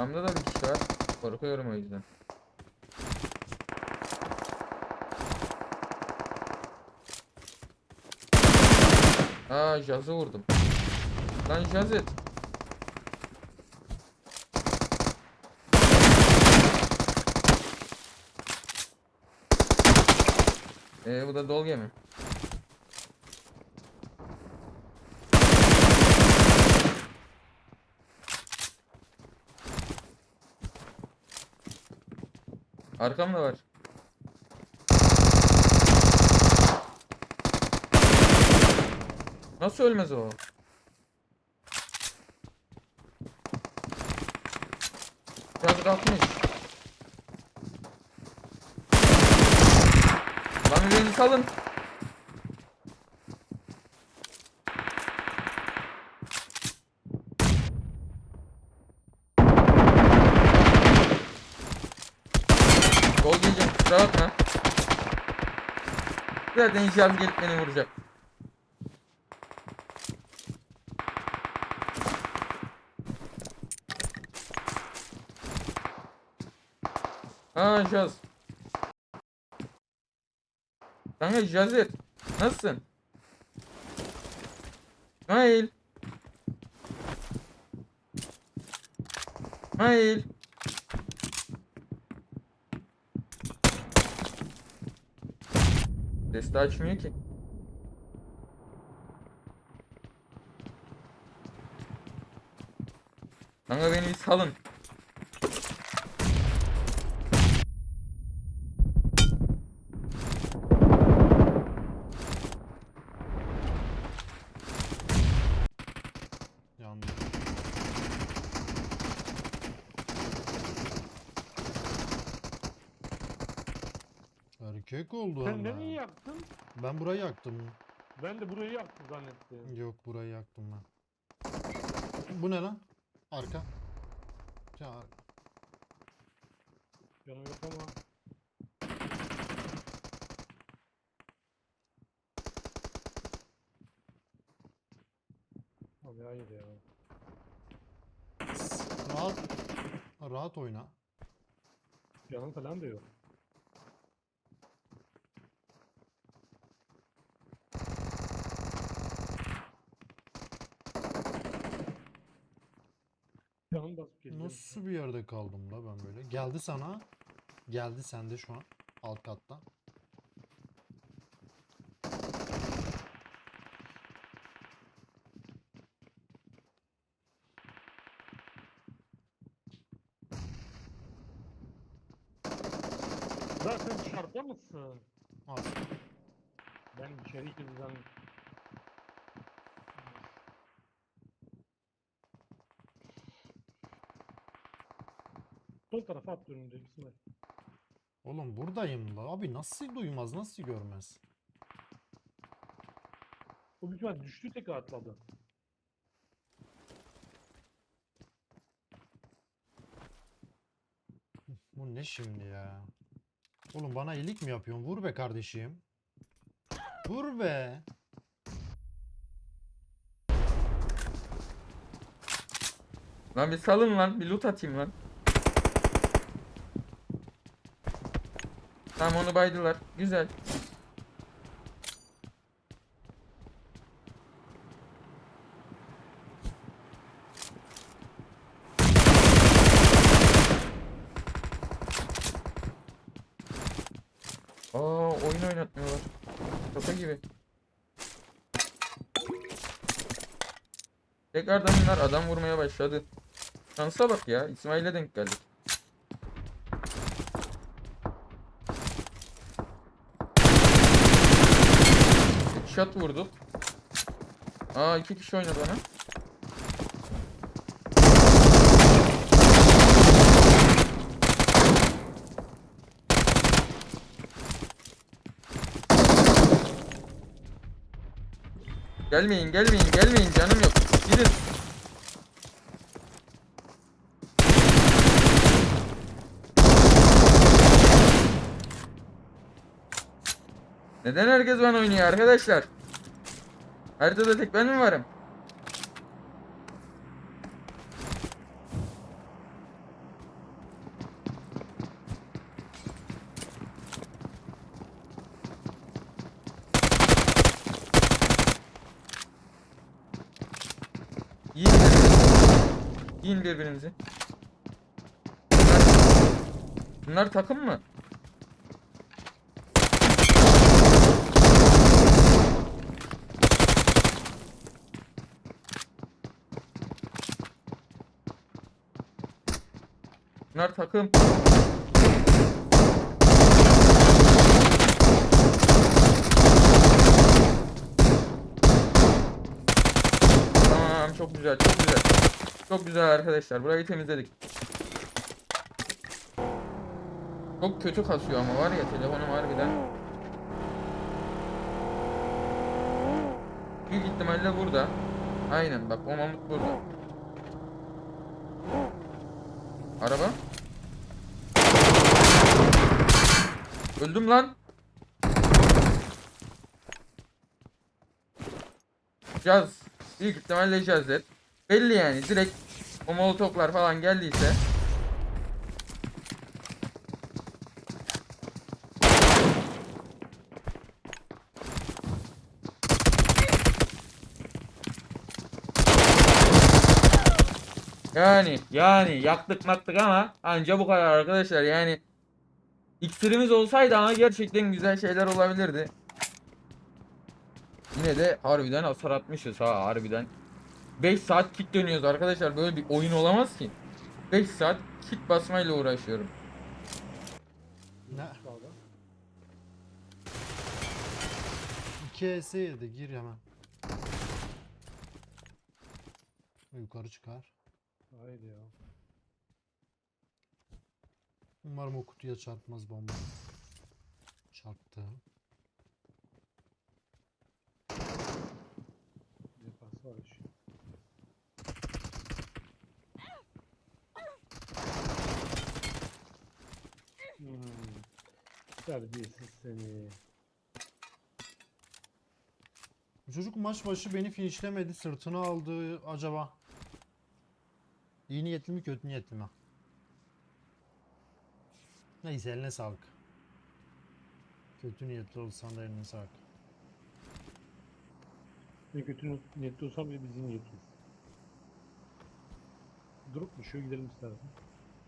Sağımda da bir kişi var. Korkuyorum o yüzden. Aa Jaz'ı vurdum. Lan Jazet. Ee bu da dolge mi? Arkamda var. Nasıl ölmez o? Biraz kalkmış. Lan beni salın. Kusura. Zaten inşaat gelip beni vuracak. Aa Jaz. Kanka Jazet. Nasılsın? İsmail. İsmail. Ses de açmıyor ki. Kanka beni bir salın. Erkek oldu Sen ama. nereyi yaktın? Ben burayı yaktım. Ben de burayı yaktım zannettim. Yok burayı yaktım ben. Bu ne lan? Arka. Ya Canım yok ama. Abi hayır ya. rahat rahat oyna. Canım falan da yok. Canım basıp geliyor. Nasıl bir yerde kaldım la ben böyle? Geldi sana. Geldi sende şu an. Alt katta. Zaten dışarıda mısın? Az. Ben içeri girdim. Sol tarafa at önünde İsmail. Oğlum buradayım la. Abi nasıl duymaz, nasıl görmez? O büyük ihtimal düştü tekrar atladı. Bu ne şimdi ya? Oğlum bana iyilik mi yapıyorsun? Vur be kardeşim. Vur be. Lan bir salın lan. Bir loot atayım lan. Tamam onu baydılar. Güzel. Aa oyun oynatmıyorlar. Şaka gibi. Tekrardan bunlar adam vurmaya başladı. Şansa bak ya. İsmail'e denk geldik. Shot vurduk. Aa iki kişi oynadı ona. Gelmeyin gelmeyin gelmeyin canım yok. Gidin. Neden herkes ben oynuyor arkadaşlar? Haritada tek ben mi varım? Yiyin birbirinizi. Yiyin bunlar takım mı? Bunlar takım. Tamam çok güzel çok güzel. Çok güzel arkadaşlar burayı temizledik. Çok kötü kasıyor ama var ya telefonum harbiden. Büyük ihtimalle burada. Aynen bak o mamut burada. Araba. Öldüm lan. Caz. Büyük ihtimalle cazet. Belli yani direkt o molotoflar falan geldiyse. Yani yani yaktık maktık ama anca bu kadar arkadaşlar yani iksirimiz olsaydı ama gerçekten güzel şeyler olabilirdi. Yine de harbiden hasar atmışız ha harbiden. 5 saat kit dönüyoruz arkadaşlar böyle bir oyun olamaz ki. 5 saat kit basmayla uğraşıyorum. Ne? Sağda. 2 ES yedi gir hemen. Yukarı çıkar. Haydi ya. Umarım o kutuya çarpmaz bomba. Çarptı. Defans var iş. Hmm. Terbiyesiz seni. Bu çocuk maç başı beni finishlemedi. Sırtını aldı acaba. İyi niyetli mi kötü niyetli mi? Neyse eline sağlık. Kötü niyetli olsan da eline sağlık. Ne kötü niyetli olsam bile bizim niyetliyiz. Durup mu? Şöyle gidelim istersen.